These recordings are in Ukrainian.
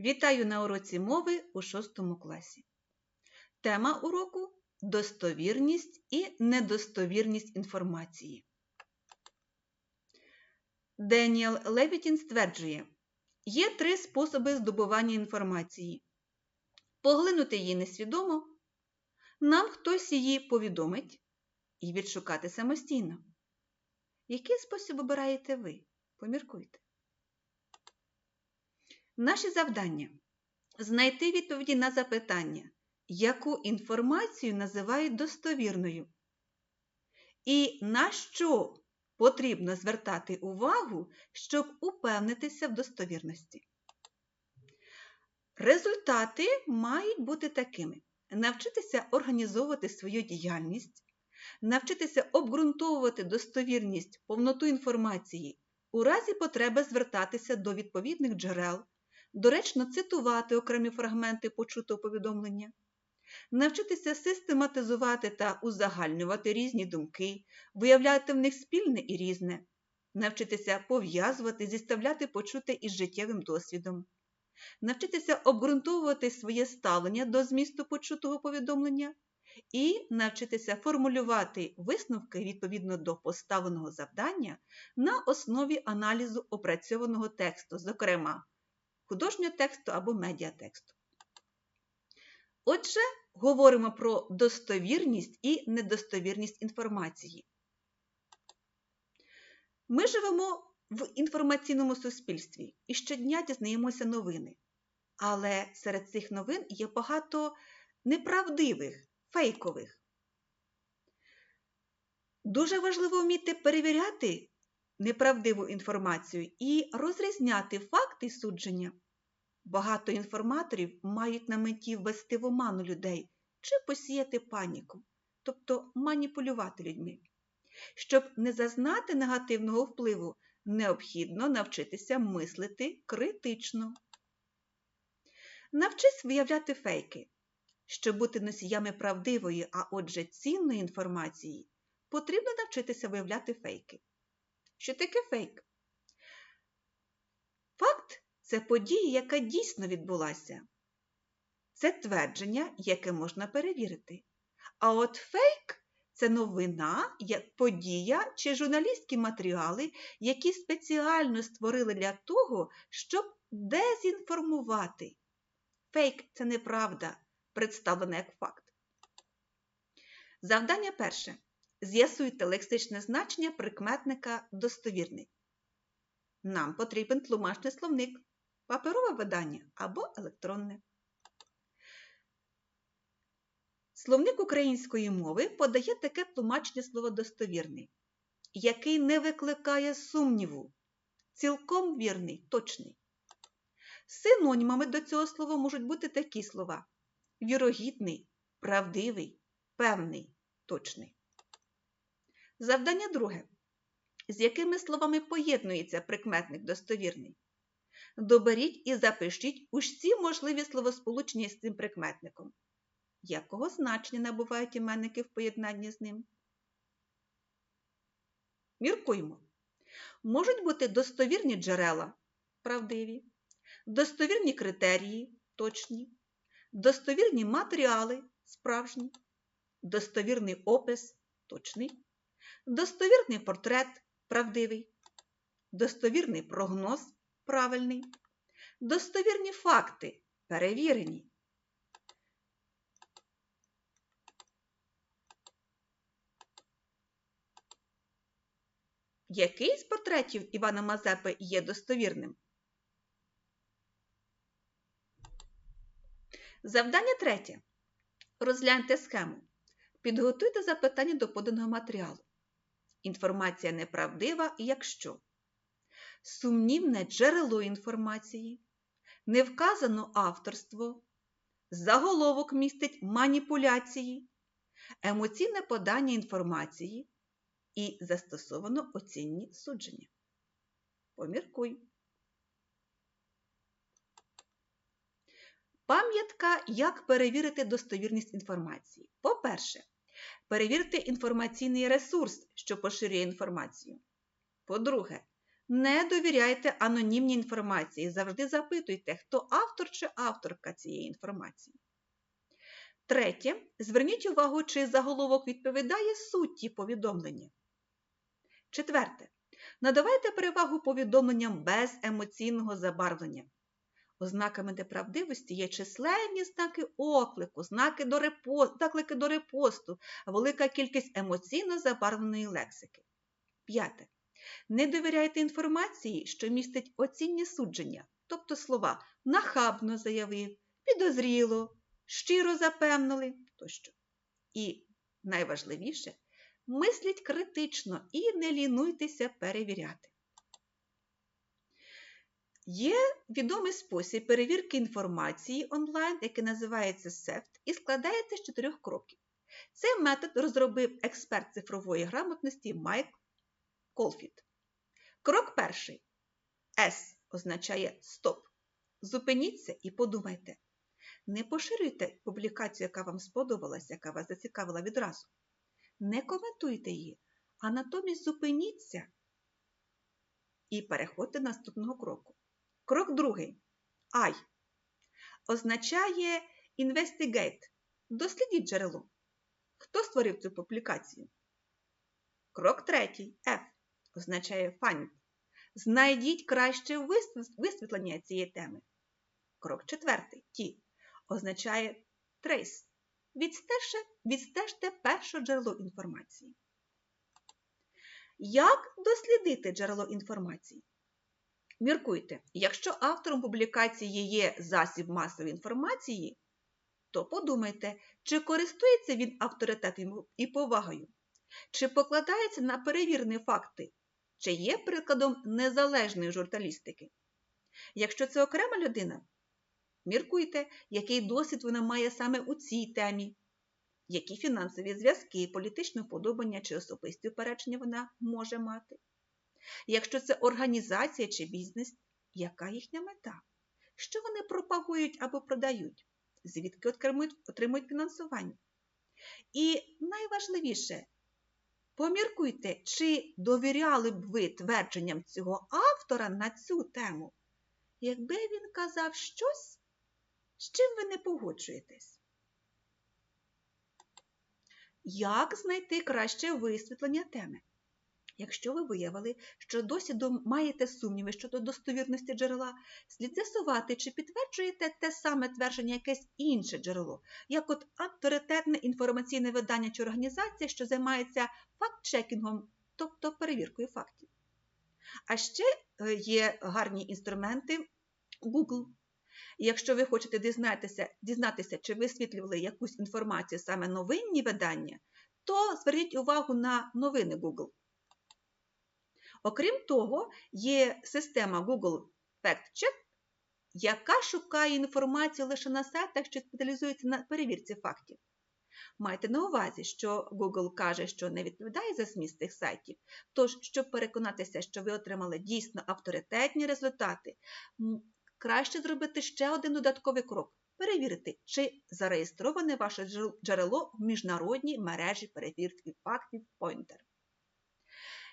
Вітаю на уроці мови у 6 класі. Тема уроку достовірність і недостовірність інформації. Деніел Левітін стверджує, є три способи здобування інформації. Поглинути її несвідомо, нам хтось її повідомить і відшукати самостійно. Який спосіб обираєте ви? Поміркуйте. Наші завдання. Знайти відповіді на запитання, яку інформацію називають достовірною, і на що потрібно звертати увагу, щоб упевнитися в достовірності. Результати мають бути такими: навчитися організовувати свою діяльність, навчитися обґрунтовувати достовірність, повноту інформації, у разі потреби звертатися до відповідних джерел доречно цитувати окремі фрагменти почутого повідомлення, навчитися систематизувати та узагальнювати різні думки, виявляти в них спільне і різне, навчитися пов'язувати, зіставляти почуте із життєвим досвідом, навчитися обґрунтовувати своє ставлення до змісту почутого повідомлення. І навчитися формулювати висновки відповідно до поставленого завдання на основі аналізу опрацьованого тексту, зокрема художнього тексту або медіатексту. Отже, говоримо про достовірність і недостовірність інформації. Ми живемо в інформаційному суспільстві і щодня дізнаємося новини. Але серед цих новин є багато неправдивих, фейкових. Дуже важливо вміти перевіряти неправдиву інформацію і розрізняти факти судження. Багато інформаторів мають на меті ввести в оману людей чи посіяти паніку, тобто маніпулювати людьми. Щоб не зазнати негативного впливу, необхідно навчитися мислити критично. Навчись виявляти фейки. Щоб бути носіями правдивої, а отже, цінної інформації, потрібно навчитися виявляти фейки. Що таке фейк? Факт це подія, яка дійсно відбулася. Це твердження, яке можна перевірити. А от фейк це новина, подія чи журналістські матеріали, які спеціально створили для того, щоб дезінформувати. Фейк це неправда, представлена як факт. Завдання перше. З'ясуйте лексичне значення прикметника достовірний. Нам потрібен тлумачний словник, паперове видання або електронне. Словник української мови подає таке тлумачення слова достовірний, який не викликає сумніву, цілком вірний, точний. Синонімами до цього слова можуть бути такі слова: вірогідний, правдивий, певний, точний. Завдання друге. З якими словами поєднується прикметник достовірний? Доберіть і запишіть усі можливі словосполучення з цим прикметником. Якого значення набувають іменники в поєднанні з ним? Міркуємо. Можуть бути достовірні джерела правдиві, достовірні критерії точні, достовірні матеріали справжні, достовірний опис точний, достовірний портрет правдивий, достовірний прогноз правильний, достовірні факти перевірені. Який з портретів Івана Мазепи є достовірним? Завдання третє. Розгляньте схему. Підготуйте запитання до поданого матеріалу. Інформація неправдива, якщо сумнівне джерело інформації, не вказано авторство, заголовок містить маніпуляції, емоційне подання інформації і застосовано оцінні судження. Поміркуй. Пам'ятка, як перевірити достовірність інформації. По-перше, перевірте інформаційний ресурс, що поширює інформацію. По-друге, Не довіряйте анонімній інформації. Завжди запитуйте, хто автор чи авторка цієї інформації. Третє. Зверніть увагу, чи заголовок відповідає суті повідомлення. Четверте. Надавайте перевагу повідомленням без емоційного забарвлення. Ознаками неправдивості є численні знаки оклику, знаки до репосту, заклики до репосту, велика кількість емоційно забарвленої лексики. П'яте. Не довіряйте інформації, що містить оцінні судження, тобто слова нахабно заявив, підозріло, щиро запевнили тощо. І найважливіше, мисліть критично і не лінуйтеся перевіряти. Є відомий спосіб перевірки інформації онлайн, який називається SEFT, і складається з чотирьох кроків. Цей метод розробив експерт цифрової грамотності Майк Колфіт. Крок перший. S означає стоп. Зупиніться і подумайте. Не поширюйте публікацію, яка вам сподобалася, яка вас зацікавила відразу. Не коментуйте її, а натомість зупиніться і переходьте до наступного кроку. Крок другий. I означає investigate. Дослідіть джерело. Хто створив цю публікацію? Крок третій. F означає find. Знайдіть краще висвітлення цієї теми. Крок четвертий. T означає trace. Відстежте, відстежте перше джерело інформації. Як дослідити джерело інформації? Міркуйте, якщо автором публікації є засіб масової інформації, то подумайте, чи користується він авторитетом і повагою, чи покладається на перевірені факти, чи є прикладом незалежної журналістики. Якщо це окрема людина, міркуйте, який досвід вона має саме у цій темі, які фінансові зв'язки, політичне вподобання чи особисті упередження вона може мати. Якщо це організація чи бізнес, яка їхня мета? Що вони пропагують або продають? Звідки отримують фінансування? І найважливіше, поміркуйте, чи довіряли б ви твердженням цього автора на цю тему, якби він казав щось, з чим ви не погоджуєтесь. Як знайти краще висвітлення теми? Якщо ви виявили, що досі маєте сумніви щодо достовірності джерела, слід з'ясувати, чи підтверджуєте те саме твердження якесь інше джерело, як от авторитетне інформаційне видання чи організація, що займається факт-чекінгом, тобто перевіркою фактів. А ще е, є гарні інструменти Google. Якщо ви хочете дізнатися, дізнатися, чи висвітлювали якусь інформацію саме новинні видання, то зверніть увагу на новини Google. Окрім того, є система Google Fact Check, яка шукає інформацію лише на сайтах, що спеціалізується на перевірці фактів. Майте на увазі, що Google каже, що не відповідає за зміст цих сайтів. Тож, щоб переконатися, що ви отримали дійсно авторитетні результати, краще зробити ще один додатковий крок перевірити, чи зареєстроване ваше джерело в міжнародній мережі перевірки фактів Pointer.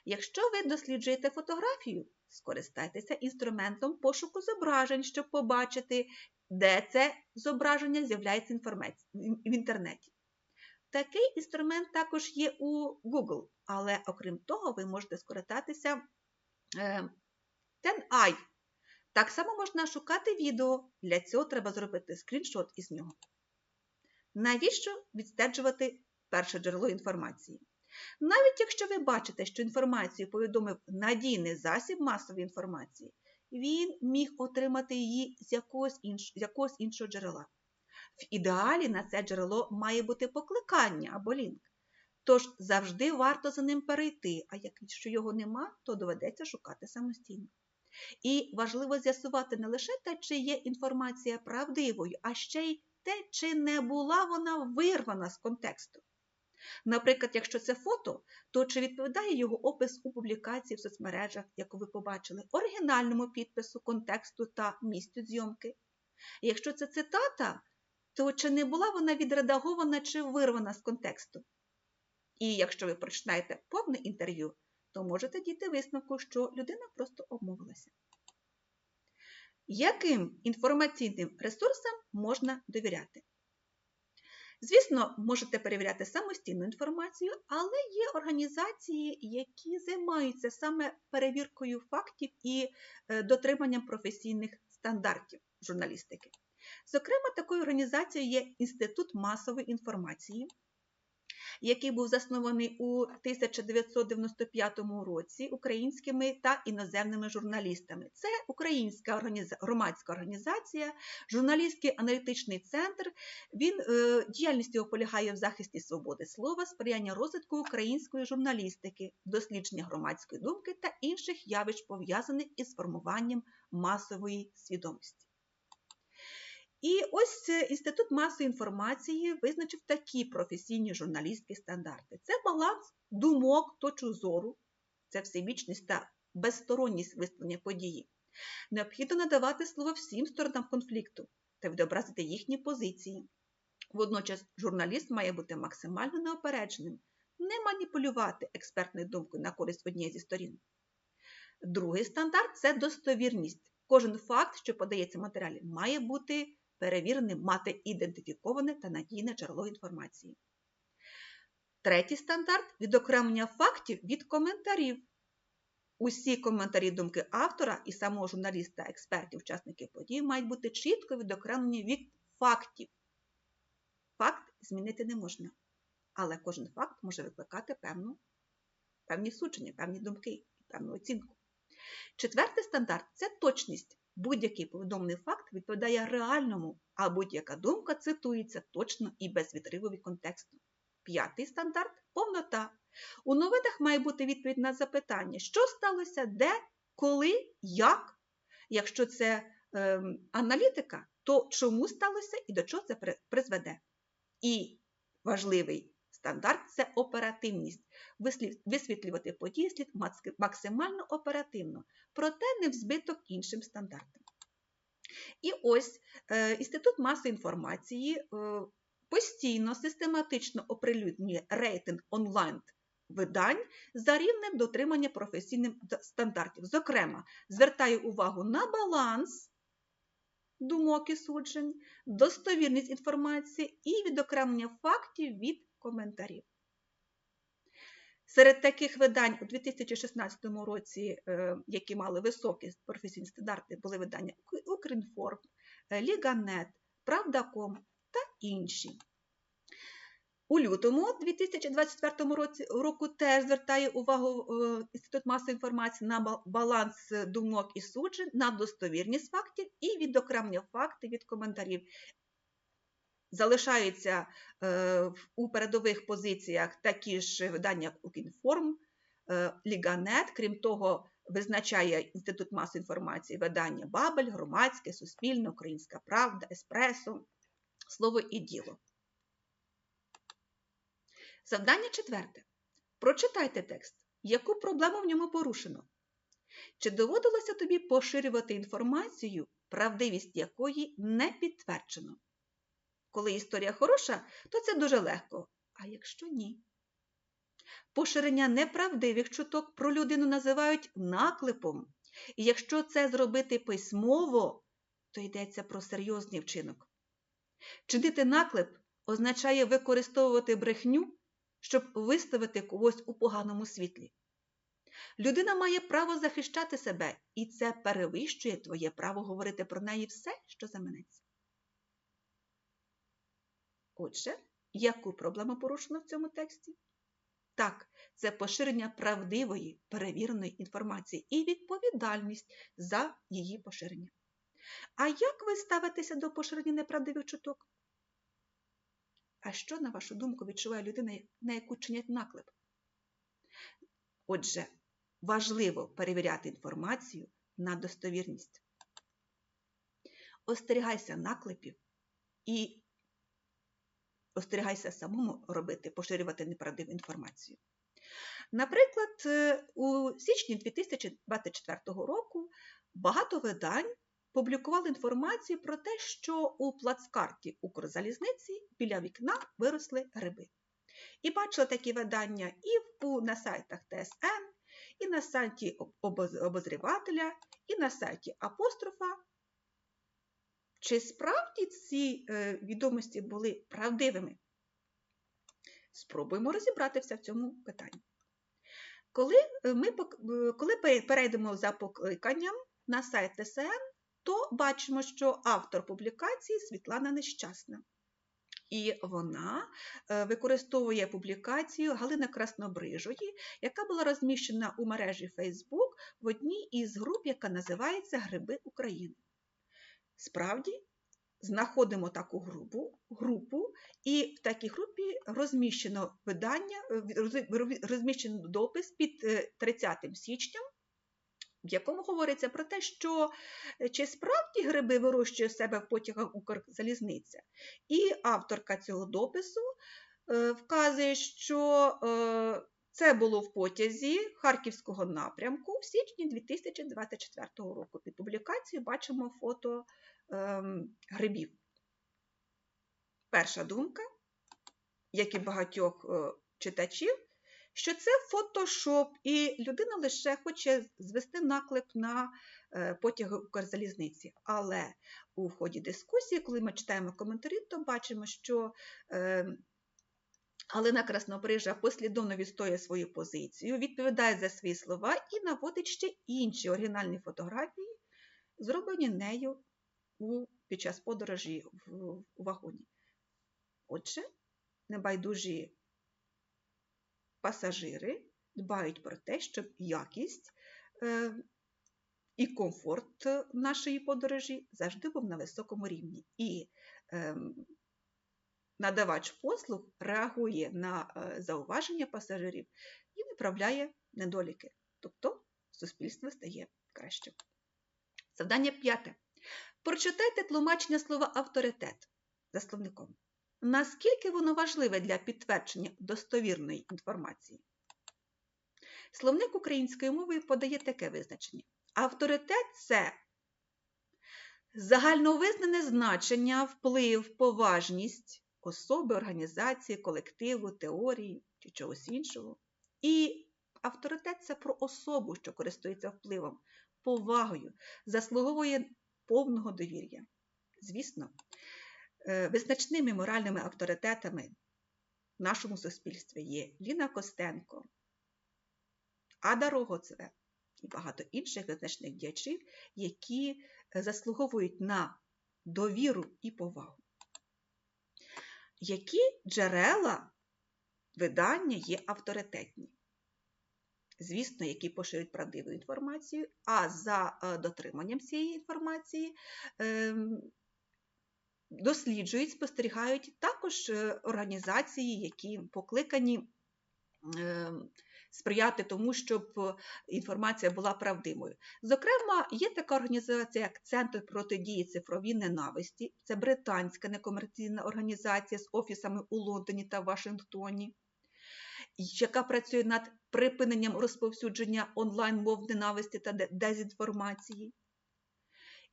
Якщо ви досліджуєте фотографію, скористайтеся інструментом пошуку зображень, щоб побачити, де це зображення з'являється в інтернеті. Такий інструмент також є у Google, але окрім того, ви можете скористатися е, TenEye. Так само можна шукати відео, для цього треба зробити скріншот із нього. Навіщо відстежувати перше джерело інформації? Навіть якщо ви бачите, що інформацію повідомив надійний засіб масової інформації, він міг отримати її з якогось, інш... з якогось іншого джерела. В ідеалі на це джерело має бути покликання або лінк. Тож завжди варто за ним перейти, а якщо його нема, то доведеться шукати самостійно. І важливо з'ясувати не лише те, чи є інформація правдивою, а ще й те, чи не була вона вирвана з контексту. Наприклад, якщо це фото, то чи відповідає його опис у публікації в соцмережах, яку ви побачили, оригінальному підпису, контексту та місцю зйомки? Якщо це цитата, то чи не була вона відредагована чи вирвана з контексту? І якщо ви прочитаєте повне інтерв'ю, то можете дійти висновку, що людина просто обмовилася. Яким інформаційним ресурсам можна довіряти? Звісно, можете перевіряти самостійну інформацію, але є організації, які займаються саме перевіркою фактів і е, дотриманням професійних стандартів журналістики. Зокрема, такою організацією є Інститут масової інформації, який був заснований у 1995 році українськими та іноземними журналістами. Це українська громадська організація, журналістський аналітичний центр. Він е, діяльність його полягає в захисті свободи слова, сприяння розвитку української журналістики, дослідження громадської думки та інших явищ пов'язаних із формуванням масової свідомості. І ось Інститут масової інформації визначив такі професійні журналістські стандарти: це баланс думок, точок зору, це всебічність та безсторонність виставлення події. Необхідно надавати слово всім сторонам конфлікту та відобразити їхні позиції. Водночас журналіст має бути максимально неопередженим, не маніпулювати експертною думкою на користь однієї зі сторін. Другий стандарт це достовірність. Кожен факт, що подається в матеріалі, має бути перевіреним мати ідентифіковане та надійне джерело інформації. Третій стандарт відокремлення фактів від коментарів. Усі коментарі думки автора і самого журналіста, експертів, учасників подій мають бути чітко відокремлені від фактів. Факт змінити не можна, але кожен факт може викликати певну, певні судження, певні думки, певну оцінку. Четвертий стандарт це точність. Будь-який повідомлений факт відповідає реальному, а будь-яка думка цитується точно і без відриву від контексту. П'ятий стандарт повнота. У новинах має бути відповідь на запитання, що сталося, де, коли, як. Якщо це е, аналітика, то чому сталося і до чого це призведе. І важливий стандарт це оперативність. Висвітлювати події слід максимально оперативно, проте не в збиток іншим стандартам. І ось е, Інститут маси інформації е, постійно, систематично оприлюднює рейтинг онлайн видань за рівнем дотримання професійних стандартів. Зокрема, звертає увагу на баланс думок і суджень, достовірність інформації і відокремлення фактів від коментарів. Серед таких видань у 2016 році, е, які мали високі професійні стандарти, були видання Укрінформ, е, Ліганет, Правдаком та інші. У лютому 2024 році року теж звертає увагу е, Інститут масової інформації на баланс думок і суджень, на достовірність фактів і відокремлення фактів від коментарів залишаються е, у передових позиціях такі ж видання, як Укінформ, е, Ліганет, крім того, визначає Інститут масової інформації видання Бабель, Громадське, Суспільне, Українська Правда, Еспресо, Слово і діло. Завдання четверте. Прочитайте текст. Яку проблему в ньому порушено? Чи доводилося тобі поширювати інформацію, правдивість якої не підтверджено? Коли історія хороша, то це дуже легко. А якщо ні? Поширення неправдивих чуток про людину називають наклепом. І якщо це зробити письмово, то йдеться про серйозний вчинок. Чинити наклеп означає використовувати брехню, щоб виставити когось у поганому світлі. Людина має право захищати себе, і це перевищує твоє право говорити про неї все, що заманеться. Отже, яку проблему порушено в цьому тексті? Так, це поширення правдивої, перевіреної інформації і відповідальність за її поширення. А як ви ставитеся до поширення неправдивих чуток? А що, на вашу думку, відчуває людина, на яку чинять наклеп? Отже, важливо перевіряти інформацію на достовірність. Остерігайся наклепів і остерігайся самому робити, поширювати неправдиву інформацію. Наприклад, е, у січні 2024 року багато видань публікували інформацію про те, що у плацкарті Укрзалізниці біля вікна виросли гриби. І бачили такі видання і на сайтах ТСН, і на сайті обозрівателя, і на сайті апострофа. Чи справді ці е, відомості були правдивими? Спробуємо розібратися в цьому питанні. Коли е, ми е, коли перейдемо за покликанням на сайт ТСН, то бачимо, що автор публікації Світлана Нещасна. І вона використовує публікацію Галини Краснобрижої, яка була розміщена у мережі Facebook в одній із груп, яка називається Гриби України. Справді, знаходимо таку групу, групу і в такій групі розміщено видання, е, розміщено допис під е, 30 січня, в якому говориться про те, що е, чи справді гриби вирощує себе в потягах Укрзалізниця. І авторка цього допису е, вказує, що е, це було в потязі Харківського напрямку в січні 2024 року. Під публікацією бачимо фото ем, грибів. Перша думка, як і багатьох е, читачів, що це фотошоп, і людина лише хоче звести наклеп на е, потяги Укрзалізниці. Але у ході дискусії, коли ми читаємо коментарі, то бачимо, що е, Галина Краснобрижа послідовно відстоює свою позицію, відповідає за свої слова і наводить ще інші оригінальні фотографії, зроблені нею у, під час подорожі в, у вагоні. Отже, небайдужі пасажири дбають про те, щоб якість е, і комфорт нашої подорожі завжди був на високому рівні. І е, надавач послуг реагує на е, зауваження пасажирів і виправляє недоліки. Тобто суспільство стає кращим. Завдання п'яте. Прочитайте тлумачення слова авторитет за словником. Наскільки воно важливе для підтвердження достовірної інформації? Словник української мови подає таке визначення. Авторитет це загальновизнане значення, вплив, поважність особи, організації, колективу, теорії чи чогось іншого. І авторитет це про особу, що користується впливом, повагою, заслуговує повного довір'я. Звісно, е, визначними моральними авторитетами в нашому суспільстві є Ліна Костенко, Ада Рогоцеве і багато інших визначних діячів, які е, заслуговують на довіру і повагу. Які джерела видання є авторитетні? Звісно, які поширюють правдиву інформацію, а за е, дотриманням цієї інформації ем, досліджують, спостерігають також е, організації, які покликані ем, сприяти тому, щоб інформація була правдивою. Зокрема, є така організація, як Центр протидії цифровій ненависті, це британська некомерційна організація з офісами у Лондоні та Вашингтоні, яка працює над припиненням розповсюдження онлайн-мов ненависті та дезінформації.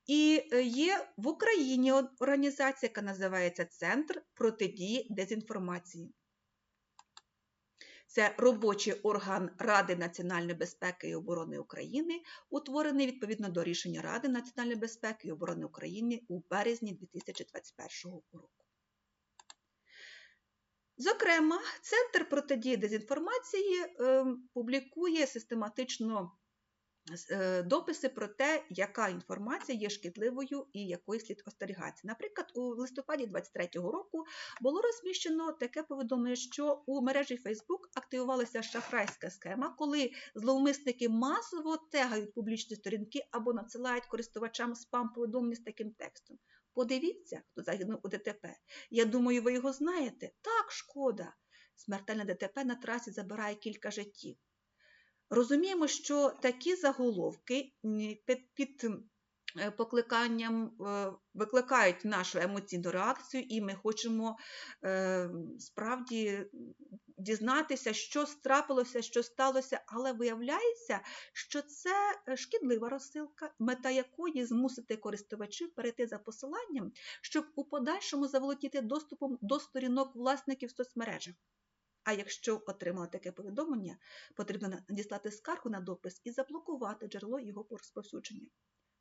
І е, є в Україні організація, яка називається Центр протидії дезінформації. Це робочий орган Ради національної безпеки і оборони України, утворений відповідно до рішення Ради національної безпеки і оборони України у березні 2021 року. Зокрема, Центр протидії дезінформації е, публікує систематично дописи про те, яка інформація є шкідливою і якої слід остерігатися. Наприклад, у листопаді 2023 року було розміщено таке повідомлення, що у мережі Facebook активувалася шахрайська схема, коли зловмисники масово тегають публічні сторінки або надсилають користувачам спам-повідомлення з таким текстом. Подивіться, хто загинув у ДТП. Я думаю, ви його знаєте. Так, шкода. Смертельне ДТП на трасі забирає кілька життів. Розуміємо, що такі заголовки під, під е, покликанням е, викликають нашу емоційну реакцію, і ми хочемо е, справді дізнатися, що страпилося, що сталося, але виявляється, що це шкідлива розсилка, мета якої змусити користувачів перейти за посиланням, щоб у подальшому заволодіти доступом до сторінок власників соцмережах. А якщо отримали таке повідомлення, потрібно надіслати скаргу на допис і заблокувати джерело його розповсюдження.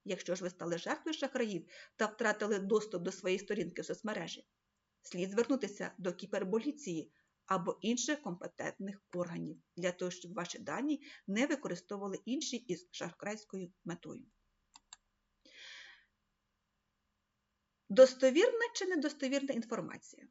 Якщо ж ви стали жертвою шахраїв та втратили доступ до своєї сторінки в соцмережі, слід звернутися до кіберполіції або інших компетентних органів для того, щоб ваші дані не використовували інші із шахрайською метою. Достовірна чи недостовірна інформація?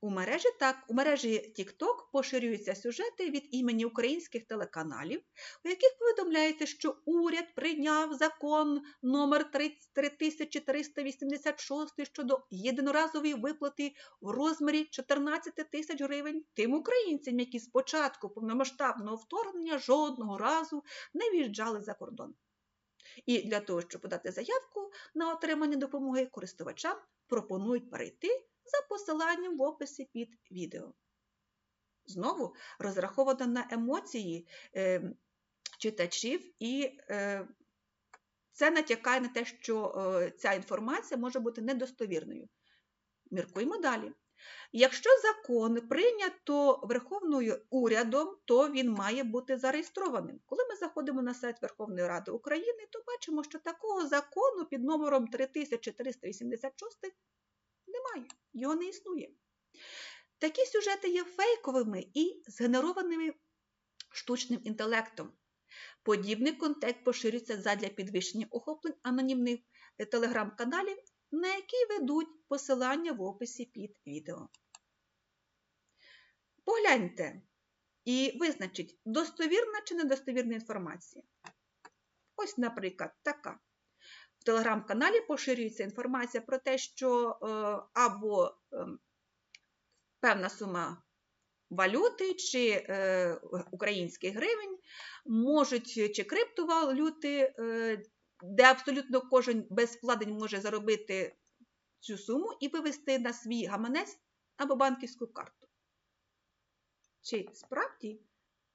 У мережі так, у мережі TikTok поширюються сюжети від імені українських телеканалів, у яких повідомляється, що уряд прийняв закон номер 3386 щодо єдиноразової виплати в розмірі 14 тисяч гривень тим українцям, які з початку повномасштабного вторгнення жодного разу не в'їжджали за кордон. І для того, щоб подати заявку на отримання допомоги користувачам пропонують перейти за посиланням в описі під відео. Знову розраховано на емоції е, читачів, і е, це натякає на те, що е, ця інформація може бути недостовірною. Міркуємо далі. Якщо закон прийнято Верховною урядом, то він має бути зареєстрованим. Коли ми заходимо на сайт Верховної Ради України, то бачимо, що такого закону під номером 3386 немає, його не існує. Такі сюжети є фейковими і згенерованими штучним інтелектом. Подібний контекст поширюється задля підвищення охоплень анонімних телеграм-каналів, на які ведуть посилання в описі під відео. Погляньте і визначіть, достовірна чи недостовірна інформація. Ось, наприклад, така. В телеграм-каналі поширюється інформація про те, що е, або е, певна сума валюти чи е, українських гривень можуть чи криптовалюти, де абсолютно кожен без вкладень може заробити цю суму і вивести на свій гаманець або банківську карту. Чи справді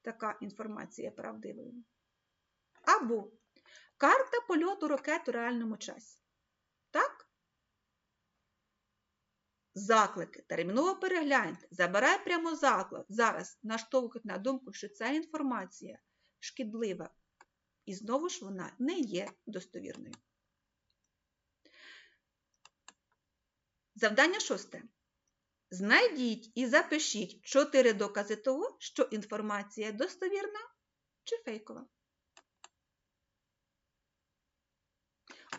така інформація правдивою? Або Карта польоту ракет у реальному часі. Так? Заклики. Терміново перегляньте. Забирай прямо заклик. Зараз наштовхують на думку, що ця інформація шкідлива. І знову ж вона не є достовірною. Завдання шосте. Знайдіть і запишіть чотири докази того, що інформація достовірна чи фейкова.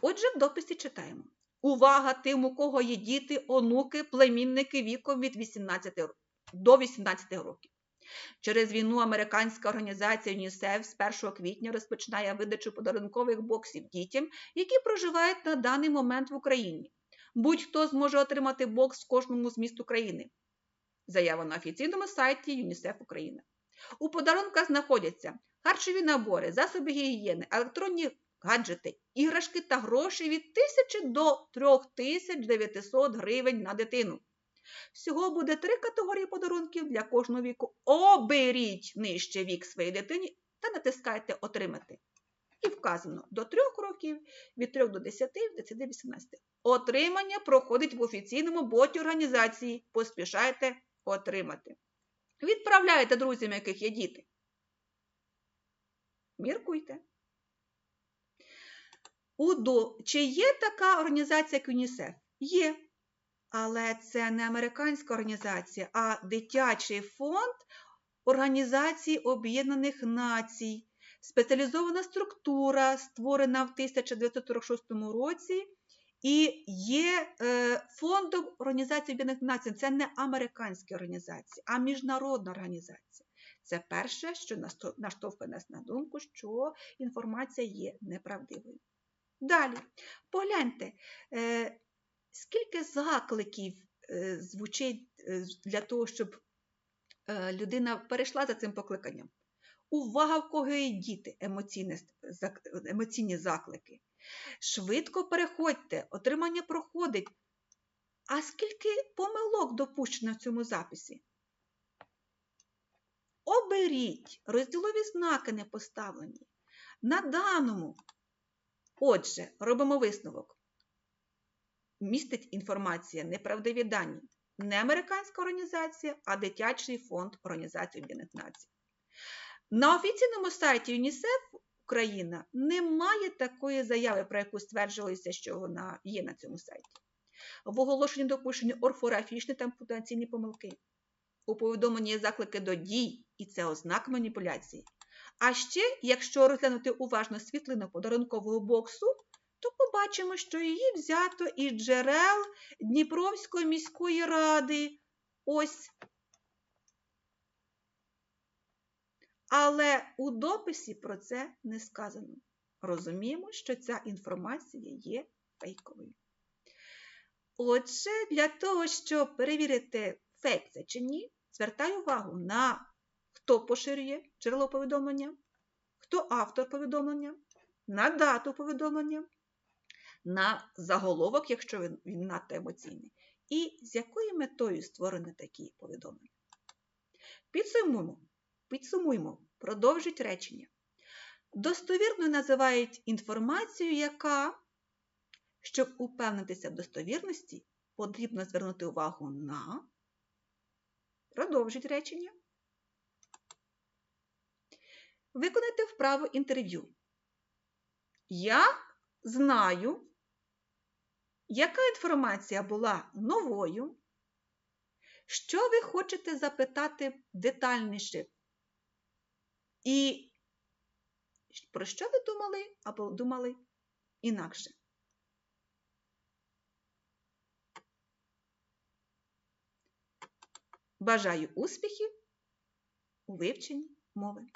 Отже, в дописі читаємо. Увага тим, у кого є діти, онуки, племінники віком від 18 до 18 років. Через війну американська організація ЮНІСЕФ з 1 квітня розпочинає видачу подарункових боксів дітям, які проживають на даний момент в Україні. Будь-хто зможе отримати бокс в кожному з міст України. Заява на офіційному сайті ЮНІСЕФ Україна. У подарунках знаходяться харчові набори, засоби гігієни, електронні гаджети, іграшки та гроші від 1000 до 3900 гривень на дитину. Всього буде три категорії подарунків для кожного віку. Оберіть нижче вік своєї дитині та натискайте Отримати. І вказано до 3 років, від 3 до 10, від 10 до 18. Отримання проходить в офіційному боті організації. Поспішайте отримати. Відправляйте друзям, яких є діти. Міркуйте. УДО. Чи є така організація, як ЮНІСЕФ? Є. Але це не американська організація, а дитячий фонд Організації Об'єднаних Націй, спеціалізована структура, створена в 1946 році, і є е, фондом Організації Об'єднаних Націй. Це не американська організація, а міжнародна організація. Це перше, що наштовхує нас на думку, що інформація є неправдивою. Далі, погляньте, е, скільки закликів е, звучить е, для того, щоб людина перейшла за цим покликанням. Увага, в кого є діти, емоційні, заклики. Швидко переходьте, отримання проходить. А скільки помилок допущено в цьому записі? Оберіть, розділові знаки не поставлені. На даному Отже, робимо висновок. Містить інформація неправдиві дані. Не американська організація, а Дитячий фонд Організації Об'єднаних Націй. На офіційному сайті ЮНІСЕФ Україна немає такої заяви, про яку стверджувалося, що вона є на цьому сайті. В оголошенні допущені орфографічні та пунктуаційні помилки. У повідомленні є заклики до дій, і це ознак маніпуляції. А ще, якщо розглянути уважно світлину подарункового боксу, то побачимо, що її взято із джерел Дніпровської міської ради. Ось. Але у дописі про це не сказано. Розуміємо, що ця інформація є фейковою. Отже, для того, щоб перевірити, фейк це чи ні, звертаю увагу на хто поширює джерело повідомлення, хто автор повідомлення, на дату повідомлення, на заголовок, якщо він, він надто емоційний, і з якою метою створені такі повідомлення. Підсумуємо, підсумуємо, продовжить речення. Достовірно називають інформацію, яка, щоб упевнитися в достовірності, потрібно звернути увагу на продовжить речення. Виконайте вправу інтерв'ю. Я знаю, яка інформація була новою, що ви хочете запитати детальніше? І про що ви думали або думали інакше? Бажаю успіхів у вивченні мови.